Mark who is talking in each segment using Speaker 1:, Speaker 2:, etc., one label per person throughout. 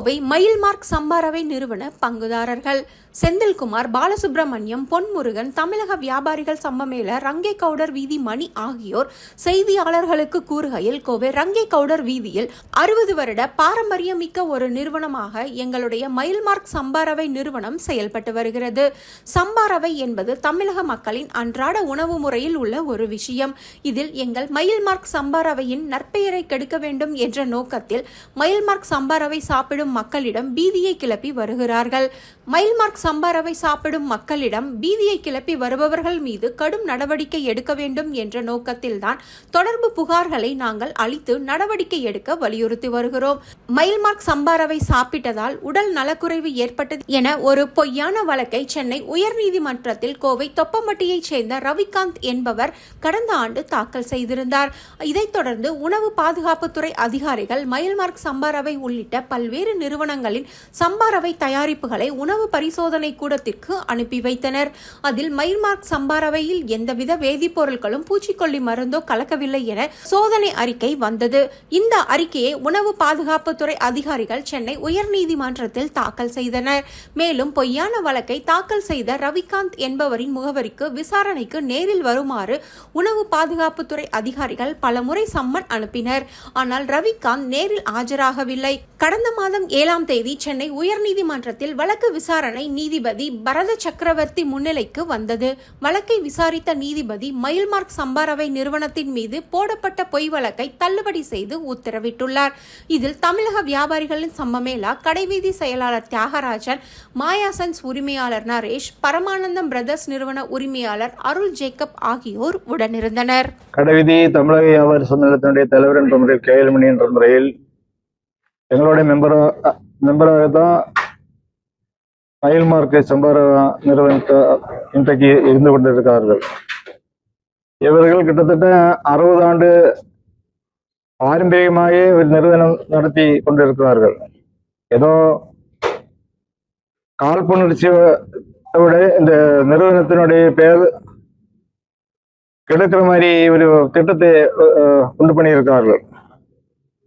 Speaker 1: கோவை மயில்மார்க் சம்பாரவை நிறுவன பங்குதாரர்கள். செந்தில்குமார் பாலசுப்ரமணியம் பொன்முருகன் தமிழக வியாபாரிகள் சம்மமேள ரங்கே கவுடர் வீதி மணி ஆகியோர் செய்தியாளர்களுக்கு கூறுகையில் கோவை ரங்கே கவுடர் வீதியில் அறுபது வருட பாரம்பரியமிக்க ஒரு நிறுவனமாக எங்களுடைய மயில்மார்க் சம்பாரவை நிறுவனம் செயல்பட்டு வருகிறது. சம்பாரவை என்பது தமிழக மக்களின் அன்றாட உணவு முறையில் உள்ள ஒரு விஷயம். இதில் எங்கள் மயில்மார்க் சம்பாரவையின் நற்பெயரை கெடுக்க வேண்டும் என்ற நோக்கத்தில் மயில்மார்க் சம்பாரவை சாப்பிடும் மக்களிடம் பீதியை கிளப்பி வருகிறார்கள். மயில்மார்க் சம்பாரவை சாப்பிடும் மக்களிடம் பீதியை கிளப்பி வருபவர்கள் மீது கடும் நடவடிக்கை எடுக்க வேண்டும் என்ற நோக்கத்தில்தான் தொடர்பு புகார்களை நாங்கள் அளித்து நடவடிக்கை எடுக்க வலியுறுத்தி வருகிறோம். மயில்மார்க் சம்பாரவை சாப்பிட்டதால் உடல் நலக்குறைவு ஏற்பட்டது என ஒரு பொய்யான வழக்கை சென்னை உயர்நீதிமன்றத்தில் கோவை தொப்பம்பட்டியைச் சேர்ந்த ரவிகாந்த் என்பவர் கடந்த ஆண்டு தாக்கல் செய்திருந்தார். இதைத் தொடர்ந்து உணவு பாதுகாப்புத்துறை அதிகாரிகள் மயில்மார்க் சம்பாரவை உள்ளிட்ட பல்வேறு நிறுவனங்களின் சம்பாரவை தயாரிப்புகளை உணவு பரிசோதனை கூடத்திற்கு அனுப்பி வைத்தனர். அதில் மயில்மார்க் சம்பாரவையில் எந்தவித வேதிப்பொருட்களும் பூச்சிக்கொல்லி மருந்தோ கலக்கவில்லை என சோதனை அறிக்கை வந்தது. இந்த அறிக்கையை உணவு பாதுகாப்புத்துறை அதிகாரிகள் சென்னை உயர்நீதிமன்றத்தில் தாக்கல் செய்தனர். மேலும் பொய்யான வழக்கை தாக்கல் செய்த ரவிகாந்த் என்பவரின் முகவரிக்கு விசாரணைக்கு நேரில் வருமாறு உணவு பாதுகாப்புத்துறை அதிகாரிகள் பலமுறை சம்மன் அனுப்பினர். ஆனால் ரவிகாந்த் நேரில் ஆஜராகவில்லை. கடந்த மாதம் ஏழாம் தேதி சென்னை உயர்நீதிமன்றத்தில் வழக்கு விசாரணை நீதிபதி பரத சக்கரவர்த்தி முன்னிலைக்கு வந்தது. வழக்கை விசாரித்த நீதிபதி மயில்மார்க் சம்பாரவை நிறுவனத்தின் மீது போடப்பட்ட பொய் வழக்கை தள்ளுபடி செய்து உத்தரவிட்டுள்ளார். இதில் தமிழக வியாபாரிகளின் சம்மமேளா கடைவீதி செயலாளர் தியாகராஜன் மாயாசன்ஸ் உரிமையாளர் நரேஷ் பரமானந்தம் பிரதர்ஸ் நிறுவன உரிமையாளர் அருள் ஜேக்கப் ஆகியோர் உடனிருந்தனர்.
Speaker 2: கடைவீதி தமிழக வியாபாரி சம்மேளனத்தினுடைய தலைவர் என்ற முறையில் கேள்மணி என்ற முறையில் எங்களுடைய மெம்பர் மெம்பராக தான் மயில் மார்க்கெட் சம்பார நிறுவனத்தை இன்றைக்கு இருந்து கொண்டிருக்கிறார்கள். இவர்கள் கிட்டத்தட்ட அறுபது ஆண்டு பாரம்பரியமாக ஒரு நிறுவனம் நடத்தி கொண்டிருக்கிறார்கள். ஏதோ காழ்ப்புணர்ச்சியோட இந்த நிறுவனத்தினுடைய பெயர் கெடுக்கிற மாதிரி ஒரு திட்டத்தை உண்டு பண்ணியிருக்கிறார்கள்.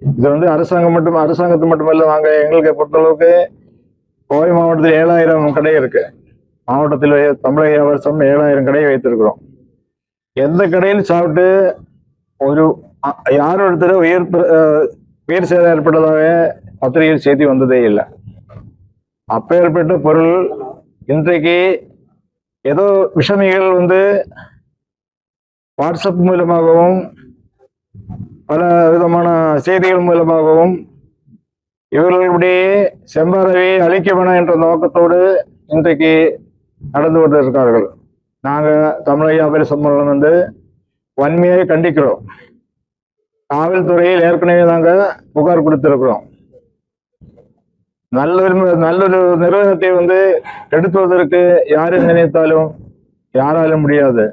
Speaker 2: இது வந்து அரசாங்கம் மட்டும் அரசாங்கத்து மட்டுமல்ல நாங்க எங்களுக்கு பொறுத்தளவுக்கு கோவை மாவட்டத்தில் ஏழாயிரம் கடை இருக்கு. மாவட்டத்தில் தமிழக வருஷம் ஏழாயிரம் கடை வைத்திருக்கிறோம். எந்த கடையில் சாப்பிட்டு ஒரு யாரும் ஒருத்தர் உயிர் உயிர் சேதம் ஏற்பட்டதாக பத்திரிகையில் செய்தி வந்ததே இல்லை. அப்பேற்பட்ட பொருள் இன்றைக்கு ஏதோ விஷமிகள் வந்து வாட்ஸ்அப் மூலமாகவும் பல விதமான செய்திகள் மூலமாகவும் இவர்களுடைய செம்பறவை அழிக்க வேணாம் என்ற நோக்கத்தோடு இன்றைக்கு நடந்து கொண்டிருக்கிறார்கள். நாங்கள் தமிழக வியாபாரி சம்மேளனம் வந்து வன்மையாக கண்டிக்கிறோம். காவல்துறையில் ஏற்கனவே நாங்கள் புகார் கொடுத்திருக்கிறோம். நல்லொரு நல்லொரு நிறுவனத்தை வந்து கெடுத்துவதற்கு யாரு நினைத்தாலும் யாராலும் முடியாது.